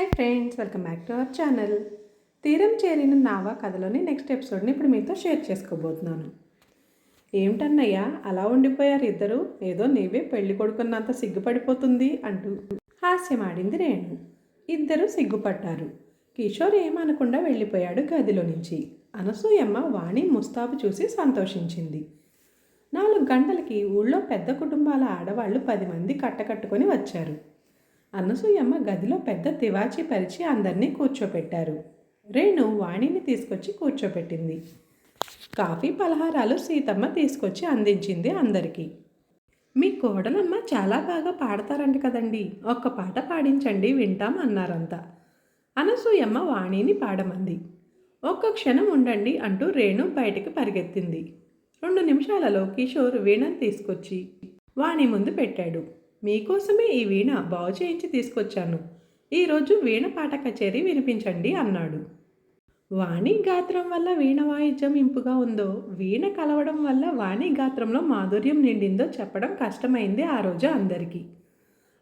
Hi friends welcome back to our channel తీరం చేరిన నావా కథలోని నెక్స్ట్ ఎపిసోడ్ని ఇప్పుడు మీతో షేర్ చేసుకోబోతున్నాను. ఏమిటన్నయ్యా అలా ఉండిపోయారు ఇద్దరు? ఏదో నీవే పెళ్ళి కొడుకున్నంత సిగ్గుపడిపోతుంది అంటూ హాస్యమాడింది రేణు. ఇద్దరు సిగ్గుపడ్డారు. కిషోర్ ఏమనకుండా వెళ్ళిపోయాడు గదిలో నుంచి. అనసూయమ్మ వాణి ముస్తాబు చూసి సంతోషించింది. నాలుగు గంటలకి ఊళ్ళో పెద్ద కుటుంబాల ఆడవాళ్ళు పది మంది కట్టకట్టుకొని వచ్చారు. అనసూయమ్మ గదిలో పెద్ద తివాచి పరిచి అందరినీ కూర్చోపెట్టారు. రేణు వాణిని తీసుకొచ్చి కూర్చోపెట్టింది. కాఫీ పలహారాలు సీతమ్మ తీసుకొచ్చి అందించింది అందరికీ. మీ కోడలమ్మ చాలా బాగా పాడతారంట కదండి ఒక్క పాట పాడించండి వింటాం అన్నారంతా. అనసూయమ్మ వాణిని పాడమంది. ఒక్క క్షణం ఉండండి అంటూ రేణు బయటికి పరిగెత్తింది. రెండు నిమిషాలలో కిషోర్ వీణను తీసుకొచ్చి వాణి ముందు పెట్టాడు. మీకోసమే ఈ వీణ బాగు చేయించి తీసుకొచ్చాను. ఈరోజు వీణ పాట కచేరీ వినిపించండి అన్నాడు. వాణి గాత్రం వల్ల వీణ వాయిద్యం ఇంపుగా ఉందో వీణ కలవడం వల్ల వాణి గాత్రంలో మాధుర్యం నిండిందో చెప్పడం కష్టమైంది ఆ రోజు అందరికీ.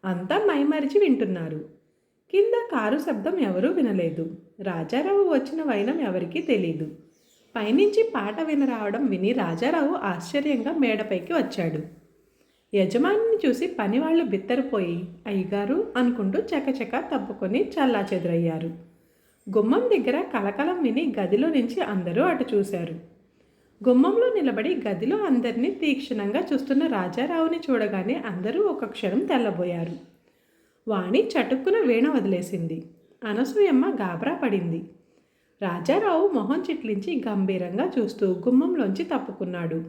అంతా మైమరిచి వింటున్నారు. కింద కారు శబ్దం ఎవరూ వినలేదు. రాజారావు వచ్చిన వైనం ఎవరికీ తెలీదు. పైనుంచి పాట వినరావడం విని రాజారావు ఆశ్చర్యంగా మేడపైకి వచ్చాడు. యజమానిని చూసి పనివాళ్ళు బిత్తరపోయి అయ్యగారు అనుకుంటూ చకచక తప్పుకొని చల్లా చెదురయ్యారు. గుమ్మం దగ్గర కలకలం విని గదిలో నుంచి అందరూ అటు చూశారు. గుమ్మంలో నిలబడి గదిలో అందరినీ తీక్షణంగా చూస్తున్న రాజారావుని చూడగానే అందరూ ఒక క్షణం తెల్లబోయారు. వాణి చటుక్కున వీణ వదిలేసింది. అనసూయమ్మ గాబరా పడింది. రాజారావు మొహం చిట్లించి గంభీరంగా చూస్తూ గుమ్మంలోంచి తప్పుకున్నాడు.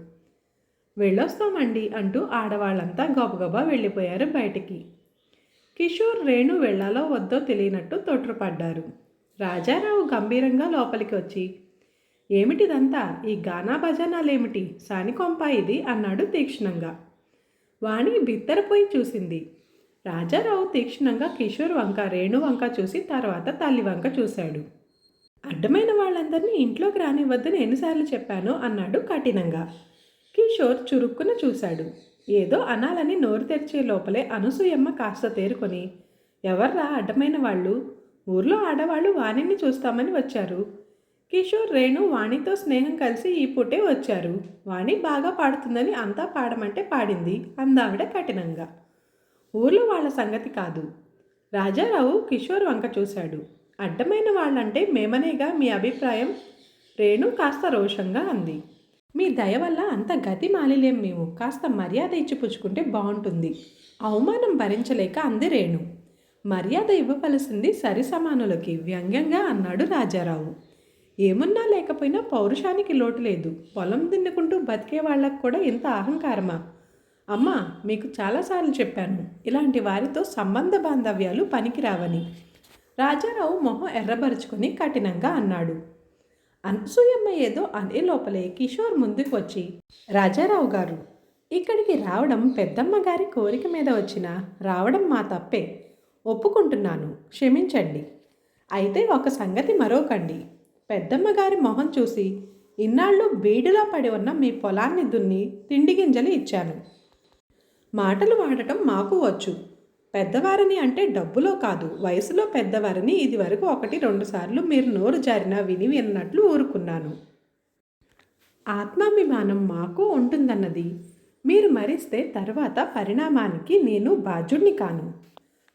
వెళ్ళొస్తామండి అంటూ ఆడవాళ్ళంతా గబగబా వెళ్ళిపోయారు బయటికి. కిషోర్ రేణు వెళ్ళాలో వద్దో తెలియనట్టు తొట్రుపడ్డారు. రాజారావు గంభీరంగా లోపలికి వచ్చి ఏమిటిదంతా? ఈ గానా భజనాలేమిటి? సానికొంప ఇది అన్నాడు తీక్షణంగా. వాణి బిత్తరపోయి చూసింది. రాజారావు తీక్షణంగా కిషోర్ వంక రేణు వంక చూసి తర్వాత తల్లి వంక చూశాడు. అడ్డమైన వాళ్ళందరినీ ఇంట్లోకి రానివద్దని ఎన్నిసార్లు చెప్పాను అన్నాడు కఠినంగా. కిషోర్ చురుక్కున చూశాడు. ఏదో అనాలని నోరు తెరిచే లోపలే అనసూయమ్మ కాస్త తేరుకొని ఎవర్రా అడ్డమైన వాళ్ళు? ఊర్లో ఆడవాళ్ళు వాణిని చూస్తామని వచ్చారు. కిషోర్ రేణు వాణితో స్నేహం కలిసి ఈ పూటే వచ్చారు. వాణి బాగా పాడుతుందని అంతా పాడమంటే పాడింది అందావిడ కఠినంగా. ఊర్లో వాళ్ళ సంగతి కాదు. రాజారావు కిషోర్ వంక చూశాడు. అడ్డమైన వాళ్ళంటే మేమనేగా మీ అభిప్రాయం? రేణు కాస్త రోషంగా అంది. మీ దయ వల్ల అంత గతి మాలిలేం మేము. కాస్త మర్యాద ఇచ్చి పుచ్చుకుంటే బాగుంటుంది అవమానం భరించలేక అంది రేణు. మర్యాద ఇవ్వవలసింది సరి సమానులకి వ్యంగ్యంగా అన్నాడు రాజారావు. ఏమున్నా లేకపోయినా పౌరుషానికి లోటు లేదు. పొలం దిన్నుకుంటూ బతికే వాళ్ళకు కూడా ఇంత అహంకారమా? అమ్మా మీకు చాలాసార్లు చెప్పాను. ఇలాంటి వారితో సంబంధ బాంధవ్యాలు పనికిరావని. రాజారావు మొహం ఎర్రబరుచుకొని కఠినంగా అన్నాడు. అనసూయమ్మ ఏదో అనే లోపలే. కిషోర్ ముందుకు వచ్చి రాజారావు గారు ఇక్కడికి రావడం పెద్దమ్మ గారి కోరిక మీద వచ్చిన రావడం మా తప్పే. ఒప్పుకుంటున్నాను. క్షమించండి. అయితే ఒక సంగతి మరోకండి. పెద్దమ్మ గారి మొహం చూసి ఇన్నాళ్ళు బీడులో పడి ఉన్న మీ పొలాన్ని దున్ని తిండి గింజలు ఇచ్చాను. మాటలు వాడటం మాకు వచ్చు. పెద్దవారిని అంటే డబ్బులో కాదు వయసులో పెద్దవారిని ఇదివరకు ఒకటి రెండు సార్లు మీరు నోరు జారినా విని విన్నట్లు ఊరుకున్నాను. ఆత్మాభిమానం మాకు ఉంటుందన్నది. మీరు మరిస్తే తర్వాత పరిణామానికి నేను బాధ్యుణ్ణి కాను.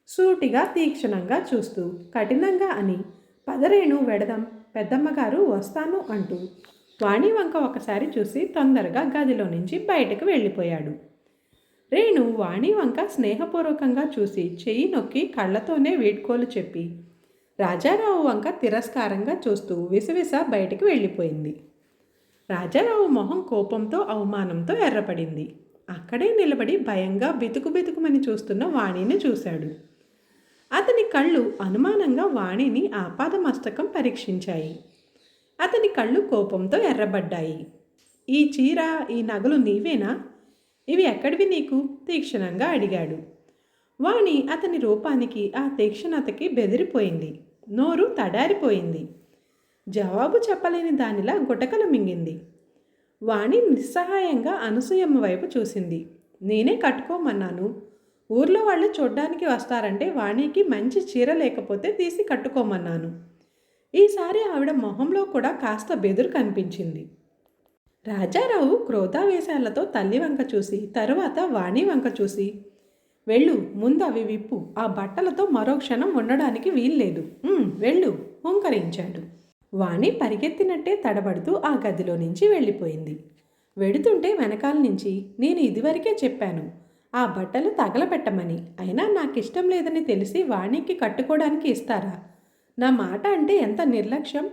సూటిగా తీక్షణంగా చూస్తూ కఠినంగా అని పదరేణు వెడదాం పెద్దమ్మగారు వస్తాను అంటూ వాణి వంక ఒకసారి చూసి తొందరగా గదిలో నుంచి బయటకు వెళ్ళిపోయాడు. రేణు వాణి వంక స్నేహపూర్వకంగా చూసి చెయ్యి నొక్కి కళ్ళతోనే వీడ్కోలు చెప్పి. రాజారావు వంక తిరస్కారంగా చూస్తూ విసవిస బయటికి వెళ్ళిపోయింది. రాజారావు మొహం కోపంతో అవమానంతో ఎర్రపడింది. అక్కడే నిలబడి భయంగా బితుకు బితుకుమని చూస్తున్న వాణిని చూశాడు. అతని కళ్ళు అనుమానంగా వాణిని ఆపాదమస్తకం పరీక్షించాయి. అతని కళ్ళు కోపంతో ఎర్రబడ్డాయి. ఈ చీర ఈ నగలు నీవేనా? ఇవి ఎక్కడివి నీకు? తీక్షణంగా అడిగాడు. వాణి అతని రూపానికి ఆ తీక్షణతకి బెదిరిపోయింది. నోరు తడారిపోయింది. జవాబు చెప్పలేని దానిలా గుటకలు మింగింది. వాణి నిస్సహాయంగా అనసూయమ్మ వైపు చూసింది. నేనే కట్టుకోమన్నాను. ఊర్లో వాళ్ళు చూడ్డానికి వస్తారంటే వాణికి మంచి చీర లేకపోతే తీసి కట్టుకోమన్నాను. ఈసారి ఆవిడ మొహంలో కూడా కాస్త బెదురు కనిపించింది. రాజారావు క్రోధావేశాలతో తల్లి వంక చూసి తరువాత వాణి వంక చూసి వెళ్ళు ముందు అవి విప్పు ఆ బట్టలతో మరో క్షణం ఉండడానికి వీల్లేదు. వెళ్ళు హుంకరించాడు. వాణి పరిగెత్తినట్టే తడబడుతూ ఆ గదిలో నుంచి వెళ్ళిపోయింది. వెడుతుంటే వెనకాల నుంచి నేను ఇదివరకే చెప్పాను ఆ బట్టలు తగలపెట్టమని అయినా నాకు ఇష్టం లేదని తెలిసి వాణికి కట్టుకోవడానికి ఇస్తారా? నా మాట అంటే ఎంత నిర్లక్ష్యం?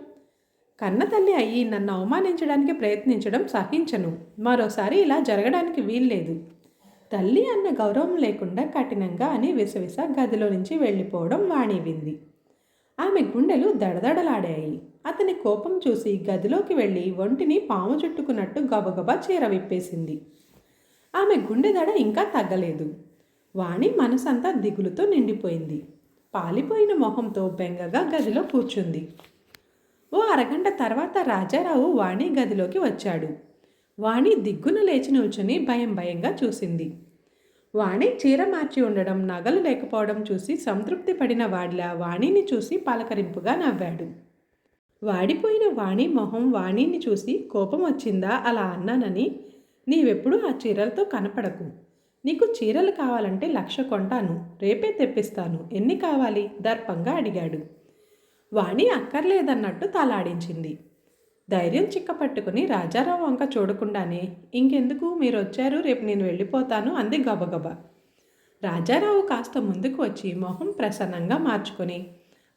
కన్నతల్లి అయ్యి నన్ను అవమానించడానికి ప్రయత్నించడం సహించను. మరోసారి ఇలా జరగడానికి వీల్లేదు. తల్లి అన్న గౌరవం లేకుండా కఠినంగా అని విసవిస గదిలో నుంచి వెళ్ళిపోవడం వాణి వింది ఆమె గుండెలు దడదడలాడాయి. అతని కోపం చూసి గదిలోకి వెళ్ళి ఒంటిని పాము చుట్టుకున్నట్టు గబగబా చీర విప్పేసింది. ఆమె గుండె దడ ఇంకా తగ్గలేదు. వాణి మనసంతా దిగులుతో నిండిపోయింది. పాలిపోయిన మొహంతో బెంగగా గదిలో కూర్చుంది. ఓ అరగంట తర్వాత రాజారావు వాణి గదిలోకి వచ్చాడు. వాణి దిగ్గున లేచి నిల్చుని భయం భయంగా చూసింది. వాణి చీర మార్చి ఉండడం నగలు లేకపోవడం చూసి సంతృప్తి పడిన వాడిలా వాణిని చూసి పలకరింపుగా నవ్వాడు. వాడిపోయిన వాణి మొహం వాణిని చూసి కోపం వచ్చిందా అలా అన్నానని నీవెప్పుడు ఆ చీరలతో కనపడకు. నీకు చీరలు కావాలంటే లక్ష కొంటాను. రేపే తెప్పిస్తాను. ఎన్ని కావాలి? దర్పంగా అడిగాడు. వాణి అక్కర్లేదన్నట్టు తలాడించింది. ధైర్యం చిక్కపట్టుకుని రాజారావు వంక చూడకుండానే ఇంకెందుకు? మీరు వచ్చారు రేపు నేను వెళ్ళిపోతాను అంది గబగబా. రాజారావు కాస్త ముందుకు వచ్చి మొహం ప్రసన్నంగా మార్చుకొని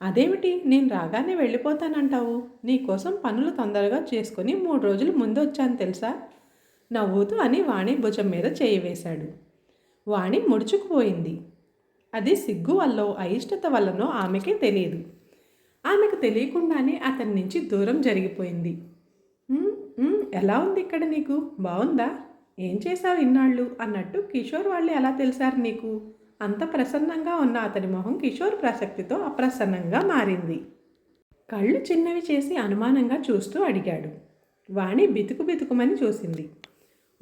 అదేమిటి? నేను రాగానే వెళ్ళిపోతానంటావు? నీకోసం పనులు తొందరగా చేసుకుని మూడు రోజులు ముందు వచ్చాను తెలుసా? నవ్వుతూ అని వాణి భుజం మీద చేయి వేశాడు. వాణి ముడుచుకుపోయింది. అది సిగ్గు వల్లో అయిష్టత వల్లనో ఆమెకే తెలియదు ఆమెకు తెలియకుండానే అతని నుంచి దూరం జరిగిపోయింది. ఎలా ఉంది ఇక్కడ నీకు? బాగుందా ఏం చేశావు ఇన్నాళ్ళు? అన్నట్టు కిషోర్ వాళ్ళు ఎలా తెలిసారు నీకు? అంత ప్రసన్నంగా ఉన్న అతని మొహం కిషోర్ ప్రసక్తితో అప్రసన్నంగా మారింది. కళ్ళు చిన్నవి చేసి అనుమానంగా చూస్తూ అడిగాడు. వాణి బితుకు బితుకుమని చూసింది.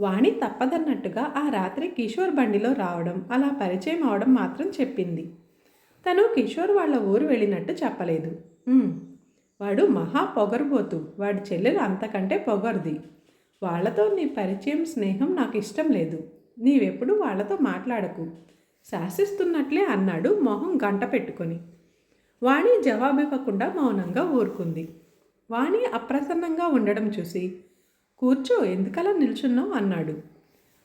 వాణి తప్పదన్నట్టుగా ఆ రాత్రి కిషోర్ బండిలో రావడం అలా పరిచయం అవడం మాత్రం చెప్పింది. తను కిషోర్ వాళ్ళ ఊరు వెళ్ళినట్టు చెప్పలేదు. వాడు మహా పొగరుబోతు. వాడి చెల్లెలు అంతకంటే పొగరుది. వాళ్ళతో నీ పరిచయం స్నేహం నాకు ఇష్టం లేదు. నీవెప్పుడు వాళ్ళతో మాట్లాడకు. శాసిస్తున్నట్లే అన్నాడు మొహం గంట పెట్టుకొని. వాణి జవాబివ్వకుండా మౌనంగా ఊరుకుంది. వాణి అప్రసన్నంగా ఉండడం చూసి కూర్చో ఎందుకలా నిల్చున్నావు? అన్నాడు.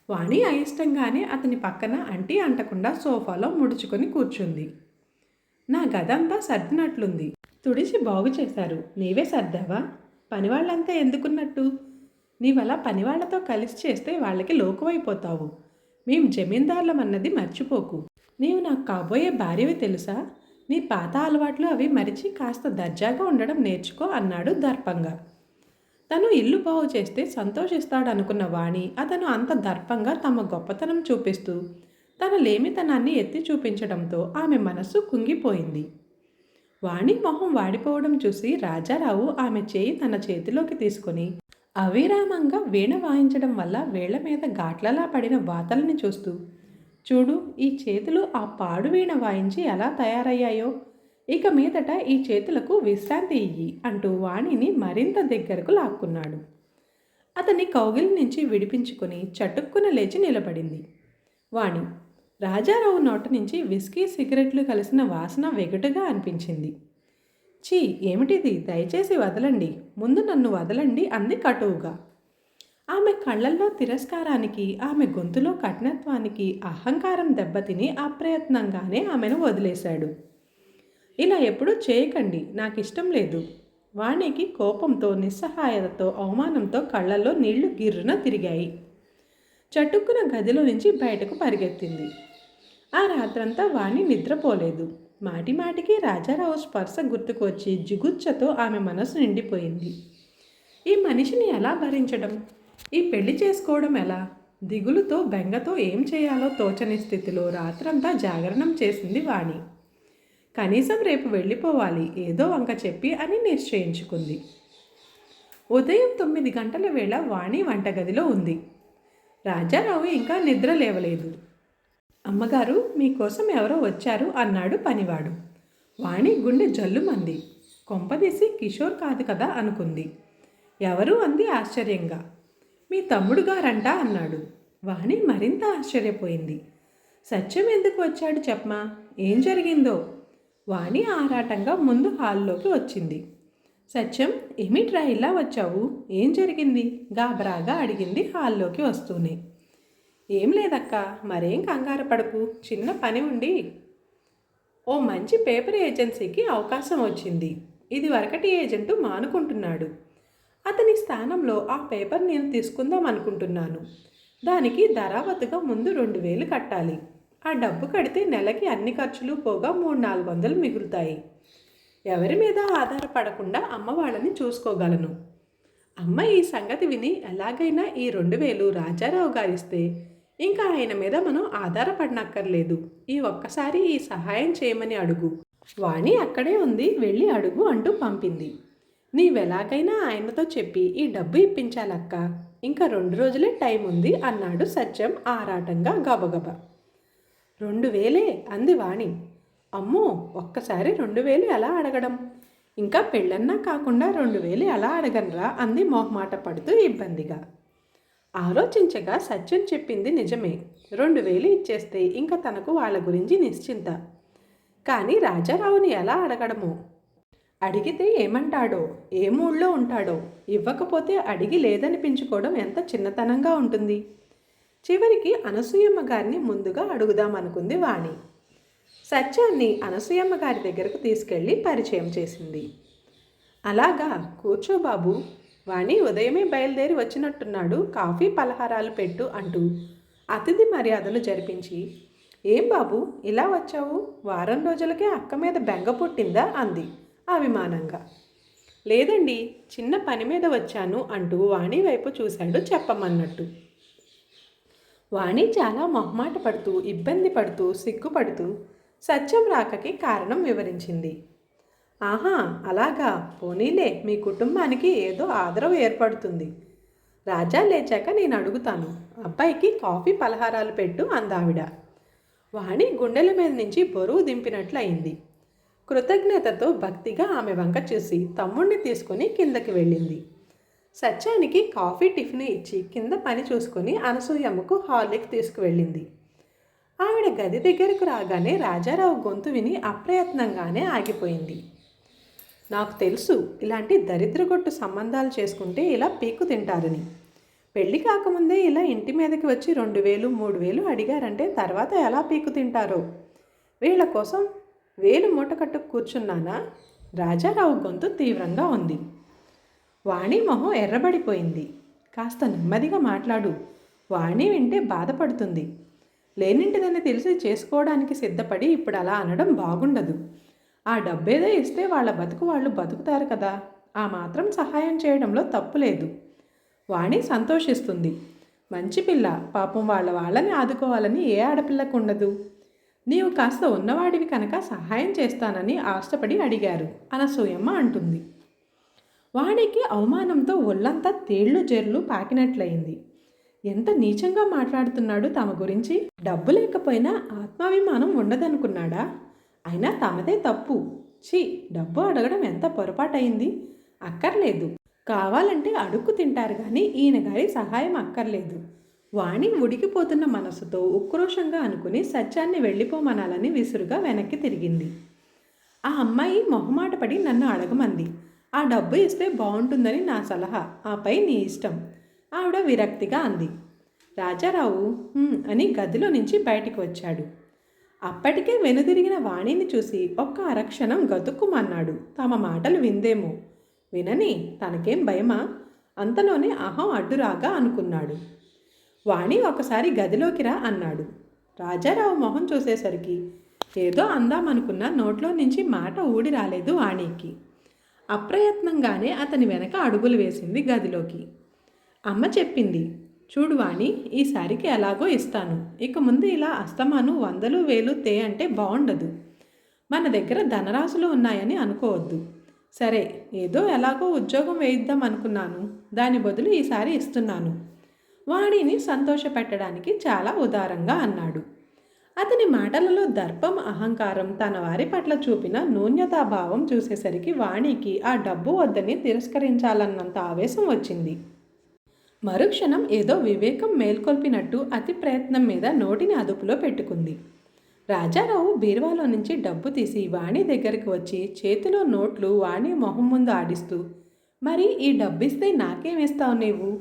వాణి అయిష్టంగానే అతని పక్కన అంటి అంటకుండా సోఫాలో ముడుచుకొని కూర్చుంది. నా గదంతా సర్దినట్లుంది. తుడిచి బాగు చేశారు. నీవే సర్దావా? పనివాళ్ళంతా ఎందుకున్నట్టు? నీవలా పనివాళ్ళతో కలిసి చేస్తే వాళ్ళకి లోకువైపోతావు. మేం జమీందారులం అన్నది మర్చిపోకు. నీవు నాకు కాబోయే భార్యవి తెలుసా? నీ పాత అలవాట్లు అవి మరిచి కాస్త దర్జాగా ఉండడం నేర్చుకో అన్నాడు దర్పంగా. తను ఇల్లు బాగు చేస్తే సంతోషిస్తాడనుకున్న వాణి అతను అంత దర్పంగా తమ గొప్పతనం చూపిస్తూ తన లేమితనాన్ని ఎత్తి చూపించడంతో ఆమె మనస్సు కుంగిపోయింది. వాణి మొహం వాడిపోవడం చూసి రాజారావు ఆమె చేయి తన చేతిలోకి తీసుకొని అవిరామంగా వీణ వాయించడం వల్ల వేళ్ళ మీద ఘాట్లలా పడిన వాతల్ని చూస్తూ చూడు ఈ చేతులు ఆ పాడు వీణ వాయించి ఎలా తయారయ్యాయో? ఇక మీదట ఈ చేతులకు విశ్రాంతి ఇయ్యి అంటూ వాణిని మరింత దగ్గరకు లాక్కున్నాడు. అతని కౌగిలి నుంచి విడిపించుకుని చటుక్కున లేచి నిలబడింది. వాణి రాజారావు నోట నుంచి విస్కీ సిగరెట్లు కలిసిన వాసన వెగుటగా అనిపించింది. చీ ఏమిటిది? దయచేసి వదలండి. ముందు నన్ను వదలండి అంది కటువుగా. ఆమె కళ్ళల్లో తిరస్కారానికి ఆమె గొంతులో కఠినత్వానికి అహంకారం దెబ్బతిని అప్రయత్నంగానే ఆమెను వదిలేశాడు. ఇలా ఎప్పుడూ చేయకండి నాకు ఇష్టం లేదు. వాణికి కోపంతో నిస్సహాయతతో అవమానంతో కళ్ళల్లో నీళ్ళు గిర్రున తిరిగాయి. చటుక్కున గదిలో నుంచి బయటకు పరిగెత్తింది. ఆ రాత్రంతా వాణి నిద్రపోలేదు. మాటి మాటికి రాజారావు స్పర్శ గుర్తుకొచ్చి జిగుచ్చతో ఆమె మనసు నిండిపోయింది. ఈ మనిషిని ఎలా భరించడం? ఈ పెళ్ళి చేసుకోవడం ఎలా? దిగులుతో బెంగతో ఏం చేయాలో తోచని స్థితిలో రాత్రంతా జాగరణం చేసింది వాణి. కనీసం రేపు వెళ్ళిపోవాలి ఏదో వంక చెప్పి అని నిశ్చయించుకుంది. ఉదయం తొమ్మిది గంటల వేళ వాణి వంటగదిలో ఉంది. రాజారావు ఇంకా నిద్ర లేవలేదు. అమ్మగారు మీకోసం ఎవరో వచ్చారు అన్నాడు పనివాడు. వాణి గుండె జల్లుమంది కొంపదీసి కిషోర్ కాదు కదా అనుకుంది. ఎవరు? అంది ఆశ్చర్యంగా. మీ తమ్ముడు గారంట అన్నాడు. వాణి మరింత ఆశ్చర్యపోయింది. సత్యం ఎందుకు వచ్చాడు చెప్పమా? ఏం జరిగిందో? వాణి ఆరాటంగా ముందు హాల్లోకి వచ్చింది. సత్యం ఏమిట్రా ఇలా వచ్చావు? ఏం జరిగింది? గాబరాగా అడిగింది హాల్లోకి వస్తూనే. ఏం లేదక్క మరేం కంగారు పడకు చిన్న పని ఉండి. ఓ మంచి పేపర్ ఏజెన్సీకి అవకాశం వచ్చింది. ఇది వరకటి ఏజెంటు మానుకుంటున్నాడు. అతని స్థానంలో ఆ పేపర్ నేను తీసుకుందాం అనుకుంటున్నాను. దానికి ధరావతుగా ముందు రెండు వేలు కట్టాలి. ఆ డబ్బు కడితే నెలకి అన్ని ఖర్చులు పోగా మూడు నాలుగు వందలు మిగులుతాయి. ఎవరి మీద ఆధారపడకుండా అమ్మ వాళ్ళని చూసుకోగలను. అమ్మ ఈ సంగతి విని ఎలాగైనా ఈ రెండు వేలు రాజారావు గారిస్తే ఇంకా ఆయన మీద మనం ఆధారపడనక్కర్లేదు. ఈ ఒక్కసారి ఈ సహాయం చేయమని అడుగు. వాణి అక్కడే ఉంది వెళ్ళి అడుగు అంటూ పంపింది. నీవెలాగైనా ఆయనతో చెప్పి ఈ డబ్బు ఇప్పించాలక్క. ఇంకా రెండు రోజులే టైం ఉంది అన్నాడు సత్యం ఆరాటంగా గబగబా. రెండు వేలే అంది వాణి. అమ్మో ఒక్కసారి రెండు వేలు ఎలా అడగడం? ఇంకా పెళ్ళన్నా కాకుండా రెండు వేలు ఎలా అడగనరా అంది మొహమాట పడుతూ ఇబ్బందిగా. ఆలోచించగా సత్యం చెప్పింది నిజమే. రెండు వేలు ఇచ్చేస్తే ఇంకా తనకు వాళ్ళ గురించి నిశ్చింత. కానీ రాజారావుని ఎలా అడగడమో? అడిగితే ఏమంటాడో? ఏ మూడ్లో ఉంటాడో? ఇవ్వకపోతే అడిగి లేదనిపించుకోవడం ఎంత చిన్నతనంగా ఉంటుంది? చివరికి అనసూయమ్మ గారిని ముందుగా అడుగుదామనుకుంది వాణి. సత్యాన్ని అనసూయమ్మ గారి దగ్గరకు తీసుకెళ్ళి పరిచయం చేసింది. అలాగా కూర్చో బాబు. వాణి ఉదయమే బయలుదేరి వచ్చినట్టున్నాడు. కాఫీ పలహారాలు పెట్టు అంటూ అతిథి మర్యాదలు జరిపించి ఏం బాబు ఇలా వచ్చావు? వారం రోజులకే అక్క మీద బెంగ పుట్టిందా? అంది అభిమానంగా. లేదండి చిన్న పని మీద వచ్చాను అంటూ వాణి వైపు చూశాడు చెప్పమన్నట్టు. వాణి చాలా మొహమాట పడుతూ ఇబ్బంది పడుతూ సిగ్గుపడుతూ సత్యం రాకకి కారణం వివరించింది. ఆహా అలాగా. పోనీలే మీ కుటుంబానికి ఏదో ఆదరవు ఏర్పడుతుంది. రాజా లేచాక నేను అడుగుతాను. అబ్బాయికి కాఫీ పలహారాలు పెట్టు అందావిడ. వాణి గుండెల మీద నుంచి బరువు దింపినట్లు అయింది కృతజ్ఞతతో భక్తిగా ఆమె వంక చూసి తమ్ముణ్ణి తీసుకుని కిందకి వెళ్ళింది. సత్యానికి కాఫీ టిఫిన్ ఇచ్చి కింద పని చూసుకుని అనసూయమ్మకు హార్లిక్ తీసుకువెళ్ళింది. ఆవిడ గది దగ్గరకు రాగానే రాజారావు గొంతు విని అప్రయత్నంగానే ఆగిపోయింది. నాకు తెలుసు ఇలాంటి దరిద్రగొట్టు సంబంధాలు చేసుకుంటే ఇలా పీకు తింటారని. పెళ్ళి కాకముందే ఇలా ఇంటి మీదకి వచ్చి రెండు వేలు మూడు వేలు అడిగారంటే తర్వాత ఎలా పీకు తింటారో? వీళ్ళ కోసం వేలు మూట కట్టు కూర్చున్నానా? రాజారావు గొంతు తీవ్రంగా ఉంది. వాణి మొహం ఎర్రబడిపోయింది. కాస్త నెమ్మదిగా మాట్లాడు. వాణి వింటే బాధపడుతుంది. లేనింటిదని తెలిసి చేసుకోవడానికి సిద్ధపడి ఇప్పుడు అలా అనడం బాగుండదు. ఆ డబ్బేదో ఇస్తే వాళ్ళ బతుకు వాళ్ళు బతుకుతారు కదా. ఆ మాత్రం సహాయం చేయడంలో తప్పు లేదు. వాణి సంతోషిస్తుంది. మంచి పిల్ల పాపం వాళ్ళ వాళ్ళని ఆదుకోవాలని ఏ ఆడపిల్లకు ఉండదు. నీవు కాస్త ఉన్నవాడివి కనుక సహాయం చేస్తానని ఆశపడి అడిగారు. అనసూయమ్మ అంటుంది. వాణికి అవమానంతో ఒళ్ళంతా తేళ్ళు జెర్లు పాకినట్లయింది. ఎంత నీచంగా మాట్లాడుతున్నాడు తమ గురించి? డబ్బు లేకపోయినా ఆత్మాభిమానం ఉండదనుకున్నాడా? అయినా తమదే తప్పు. ఛీ డబ్బు అడగడం ఎంత పొరపాటయింది? అక్కర్లేదు. కావాలంటే అడుక్కు తింటారు కానీ ఈయన గారి సహాయం అక్కర్లేదు. వాణి ఉడికిపోతున్న మనసుతో ఉక్రోషంగా అనుకుని సత్యాన్ని వెళ్ళిపోమనాలని విసురుగా వెనక్కి తిరిగింది. ఆ అమ్మాయి మొహమాటపడి నన్ను అడగమంది. ఆ డబ్బు ఇస్తే బాగుంటుందని నా సలహా ఆపై నీ ఇష్టం. ఆవిడ విరక్తిగా అంది. రాజారావు అని గదిలో నుంచి బయటికి వచ్చాడు. అప్పటికే వెనుదిరిగిన వాణిని చూసి ఒక్క అరక్షణం గతుక్కుమన్నాడు. తమ మాటలు విందేమో? వినని తనకేం భయమా? అంతలోనే అహం అడ్డురాగా అనుకున్నాడు. వాణి ఒకసారి గదిలోకి రా అన్నాడు. రాజారావు మొహం చూసేసరికి ఏదో అందామనుకున్న నోట్లో నుంచి మాట ఊడి రాలేదు వాణికి. అప్రయత్నంగానే అతని వెనక అడుగులు వేసింది గదిలోకి. అమ్మ చెప్పింది చూడు వాణి ఈసారికి ఎలాగో ఇస్తాను. ఇక ముందు ఇలా అస్తమాను వందలు వేలు తే అంటే బాగుండదు మన దగ్గర ధనరాశులు ఉన్నాయని అనుకోవద్దు. సరే ఏదో ఎలాగో ఉద్యోగం వేయిద్దాం అనుకున్నాను. దాని బదులు ఈసారి ఇస్తున్నాను. వాణిని సంతోషపెట్టడానికి చాలా ఉదారంగా అన్నాడు. అతని మాటలలో దర్పం అహంకారం తన వారి పట్ల చూపిన నూన్యతాభావం చూసేసరికి వాణికి ఆ డబ్బు వద్దని తిరస్కరించాలన్నంత ఆవేశం వచ్చింది. మరుక్షణం ఏదో వివేకం మేల్కొల్పినట్టు అతి ప్రయత్నం మీద నోటిని అదుపులో పెట్టుకుంది. రాజారావు బీరువాలో నుంచి డబ్బు తీసి వాణి దగ్గరికి వచ్చి చేతిలో నోట్లు వాణి మొహం ముందు ఆడిస్తూ మరి ఈ డబ్బిస్తే నాకేమిస్తావు నీవు?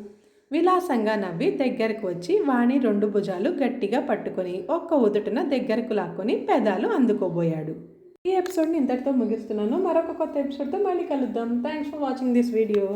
విలాసంగా నవ్వి దగ్గరకు వచ్చి వాణి రెండు భుజాలు గట్టిగా పట్టుకొని ఒక్క ఉదుటన దగ్గరకు లాక్కొని పెదాలు అందుకోబోయాడు. ఈ ఎపిసోడ్ని ఇంతటితో ముగిస్తున్నాను. మరొక కొత్త ఎపిసోడ్తో మళ్ళీ కలుద్దాం. Thanks for watching this video